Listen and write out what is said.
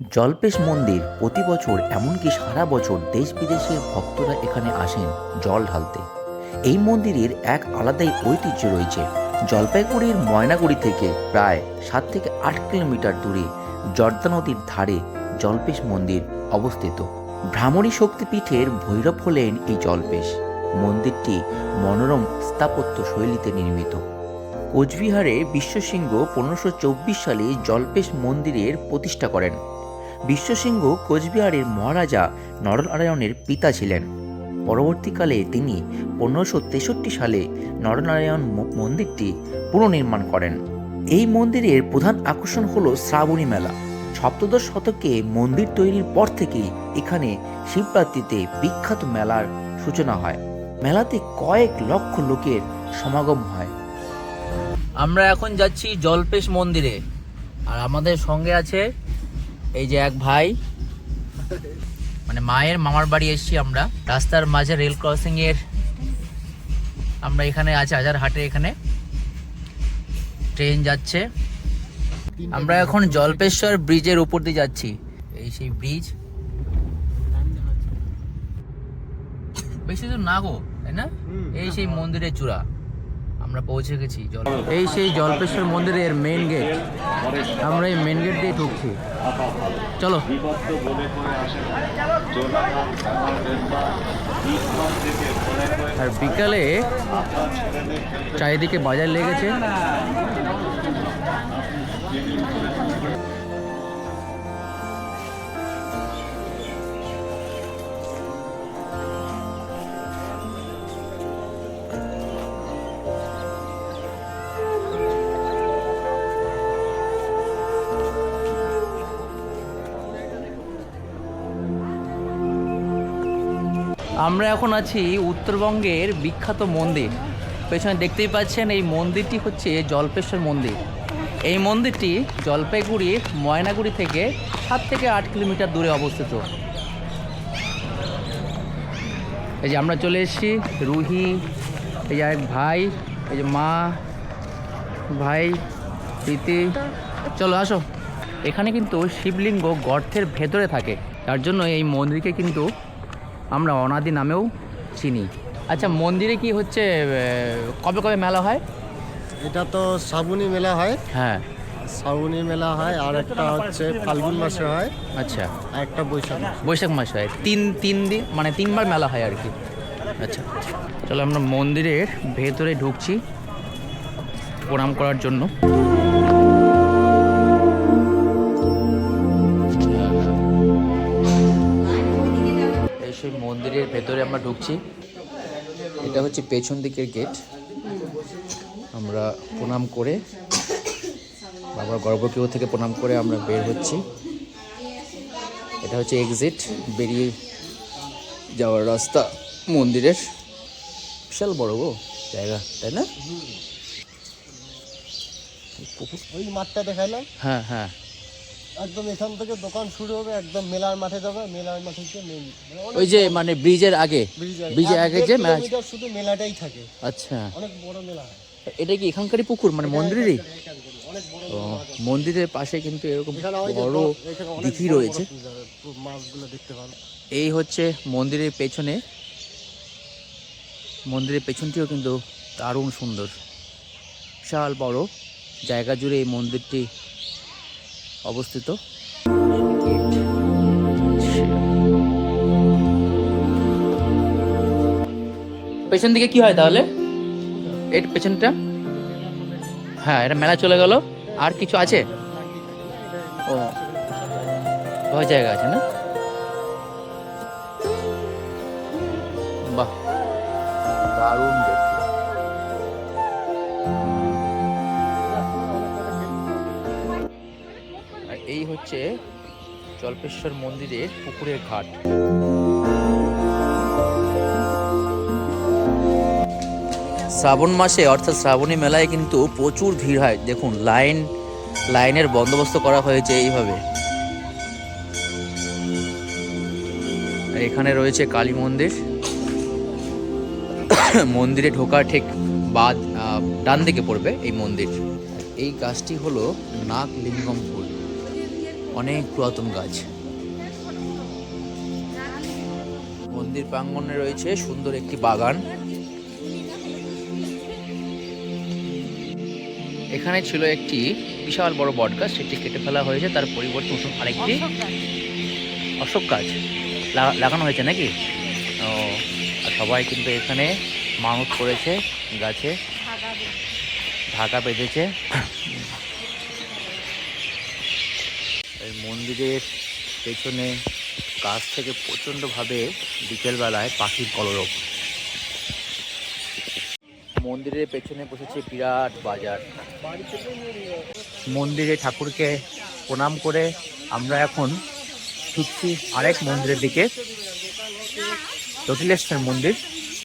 জলপেশ মন্দির প্রতি বছর এমনকি সারা বছর দেশ বিদেশের ভক্তরা এখানে আসেন জল ঢালতে। এই মন্দিরের এক আলাদাই ঐতিহ্য রয়েছে। জলপাইগুড়ির ময়নাগুড়ি থেকে প্রায় সাত থেকে আট কিলোমিটার দূরে জর্দা নদীর ধারে জলপেশ মন্দির অবস্থিত। ভ্রামরী শক্তিপীঠের ভৈরব হলেন এই জলপেশ। মন্দিরটি মনোরম স্থাপত্য শৈলীতে নির্মিত। কোচবিহারে বিশ্বসিংহ পনেরোশো চব্বিশ সালে জলপেশ মন্দিরের প্রতিষ্ঠা করেন। বিশ্বসিংহ কোচবিহারের মহারাজা নরনারায়ণের পিতা ছিলেন। পরবর্তীকালে তিনি পনেরোশো তেষট্টি সালে নরনারায়ণ মন্দিরটি পুনর্নির্মাণ করেন। এই মন্দিরের প্রধান আকর্ষণ হল শ্রাবণী মেলা। সপ্তদশ শতকে মন্দির তৈরির পর থেকেই এখানে শিবরাত্রিতে বিখ্যাত মেলার সূচনা হয়। মেলাতে কয়েক লক্ষ লোকের সমাগম হয়। আমরা এখন যাচ্ছি জলপেশ মন্দিরে। আর আমাদের সঙ্গে আছে এই যে এক ভাই মানে মায়ের মামার বাড়ি এসেছি আমরা। রাস্তার মাঝে রেল ক্রসিং এর আমরা এখানে আছি হাজার হাটে এখানে। ট্রেন যাচ্ছে। আমরা এখন জলপেশ্বর ব্রিজের উপর দিয়ে যাচ্ছি। এই সেই ব্রিজ বেশি দূর না গো তাই না? এই সেই মন্দিরের চূড়া। আমরা পৌঁছে গেছি জল এই সেই জলপেশ্বর মন্দিরের মেন গেট আমরা এই মেন গেট দিয়ে ঢুকছি। চলো। আর বিকালে চারিদিকে বাজার লেগেছে। আমরা এখন আছি উত্তরবঙ্গের বিখ্যাত মন্দির। পেছনে দেখতেই পাচ্ছেন এই মন্দিরটি হচ্ছে জলপেশ্বর মন্দির। এই মন্দিরটি জলপাইগুড়ির ময়নাগুড়ি থেকে সাত থেকে আট কিলোমিটার দূরে অবস্থিত। এই যে আমরা চলে এসেছি, রুহি, এই যে এক ভাই, এই যে মা, ভাই, প্রীতি। চলো আসো। এখানে কিন্তু শিবলিঙ্গ গর্তের ভেতরে থাকে। তার জন্য এই মন্দিরকে কিন্তু আমরা অনাদি নামেও চিনি। আচ্ছা মন্দিরে কি হচ্ছে কবে কবে মেলা হয়? এটা তো শ্রাবণী মেলা হয়। হ্যাঁ। শ্রাবণী মেলা হয় আর একটা হচ্ছে ফাল্গুন মাসে হয়। আচ্ছা। আর একটা বৈশাখ বৈশাখ মাসে হয়। তিন তিন দিন মানে তিনবার মেলা হয় আর কি। আচ্ছা। চলো আমরা মন্দিরের ভেতরে ঢুকছি। প্রণাম করার জন্য। সেই মন্দিরের ভেতরে আমরা ঢুকছি। এটা হচ্ছে পেছন দিকের গেট। আমরা প্রণাম করে বাবার গর্ভগৃহ থেকে প্রণাম করে আমরা বের হচ্ছি। এটা হচ্ছে এক্সিট বেরিয়ে যাওয়ার রাস্তা মন্দিরের বিশাল বড় গো জায়গা তাই না? ওই মাঠটা দেখাইলাম হ্যাঁ হ্যাঁ। একদম এখান থেকে দোকান শুরু হবে একদম মেলার মাঠে যাবে মেলার মাঠে গিয়ে মেন ওই যে মানে ব্রিজের আগে? ব্রিজের আগে। যে ম্যাচ শুধু মেলাটাই থাকে। আচ্ছা। অনেক বড় মেলা হয়। এটা কি এখানকারই পুকুর মানে মন্দিরেরই? মন্দিরের পাশে কিন্তু এরকম বড় দিঘি রয়েছে। পুরো মাছগুলো দেখতে পাবেন এই হচ্ছে মন্দিরের পেছনে। মন্দিরের পেছনটিও কিন্তু দারুণ সুন্দর। বিশাল বড় জায়গা জুড়ে এই মন্দিরটি অবস্থিত। পেছন দিকে কি হয় তাহলে? এর পেছনটা? হ্যাঁ এটা মেলা চলে গেল। আর কিছু আছে? ও জায়গা আছে না? হচ্ছে জল্পেশ্বর মন্দিরের পুকুরের ঘাট। শ্রাবণ মাসে, অর্থাৎ শ্রাবণী মেলায় কিন্তু প্রচুর ভিড় হয়। দেখুন, লাইন, লাইনের বন্দোবস্ত করা হয়েছে এইভাবে। এখানে রয়েছে কালী মন্দির। মন্দিরে ঢোকা ঠিক বাদ ডান দিকে পড়বে এই মন্দির। এই গাছটি হলো নাগ লিঙ্গম ফুল। অনেক পুরাতন গাছ। মন্দির প্রাঙ্গণে রয়েছে সুন্দর একটি বাগান। এখানে ছিল একটি বিশাল বড় বট গাছ সেটি কেটে ফেলা হয়েছে তার পরিবর্তে নতুন আরেকটি অশোক গাছ। লাগা- লাগানো হয়েছে নাকি? ও আর সবাই কিন্তু এখানে মানত করেছে গাছে। ঢাকা বেঁধেছে এই মন্দিরের পেছনে, গাছ থেকে প্রচণ্ডভাবে বিকেলবেলায় পাখির কলরব। মন্দিরের পেছনে বসেছে বিরাট বাজার। মন্দিরে ঠাকুরকে প্রণাম করে আমরা এখন ছুটছি আরেক মন্দিরের দিকে জটিলেশ্বর মন্দির।